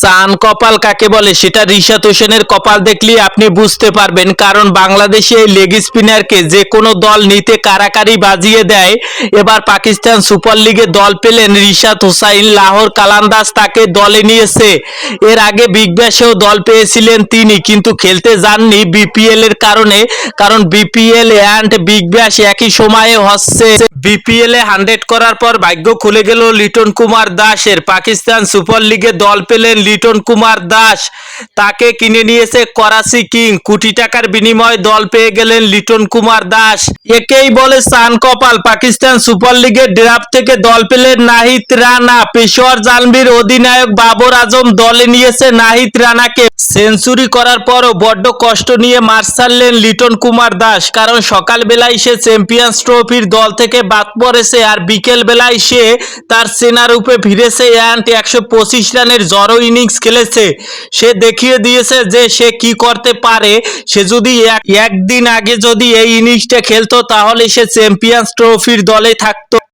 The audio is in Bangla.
সান কপাল কাকে বলে সেটা রিশাদ হোসেনের কপাল দেখলে আপনি বুঝতে পারবেন, কারণ বাংলাদেশে এই লেগ স্পিনারকে যে কোনো দল নিতে কারাকারি বাজিয়ে দেয়। এবার পাকিস্তান সুপার লিগে দল পেলেন রিশাদ হোসাইন, লাহোর কালান্দাজ তাকে দলে নিয়েছে। এর আগে বিগ ব্যাশেও দল পেয়েছিলেন তিনি, কিন্তু খেলতে যাননি বিপিএল এর কারণে, কারণ বিপিএল অ্যান্ড বিগ ব্যাশ একই সময়ে হচ্ছে। বিপিএল এ হান্ড্রেড করার পর ভাগ্য খুলে গেল লিটন কুমার দাসের। পাকিস্তান সুপার লিগে দল পেলেন লিটন কুমার দাস। তাকে কিনে নিয়েছে করাচি কিং। কোটি টাকার বিনিময়ে দল পেয়ে গেলেন লিটন কুমার দাস। একেই বলে সান কপাল। পাকিস্তান সুপার লিগের ড্রাফট থেকে দল পেলেন নাহিদ রানা। পেশোয়ার জালমির অধিনায়ক বাবর আজম দলে নিয়েছে নাহিদ রানাকে। সেঞ্চুরি করার পরও বড্ড কষ্ট নিয়ে মাঠ ছাড়লেন লিটন কুমার দাস। কারণ সকালবেলায় সে চ্যাম্পিয়ন্স ট্রফির দল থেকে বাদ পড়েছে আর বিকেল বেলায় সে তার সেনা রূপে ফিরেছে অ্যান্ড একশো পঁচিশ রানের জড়ো ইনিংস খেলেছে, সে দেখিয়ে দিয়েছে যে সে কি করতে পারে। সে যদি এক- একদিন আগে যদি এই ইনিংসটা খেলতো, তাহলে সে চ্যাম্পিয়ন্স ট্রফির দলে থাকতো।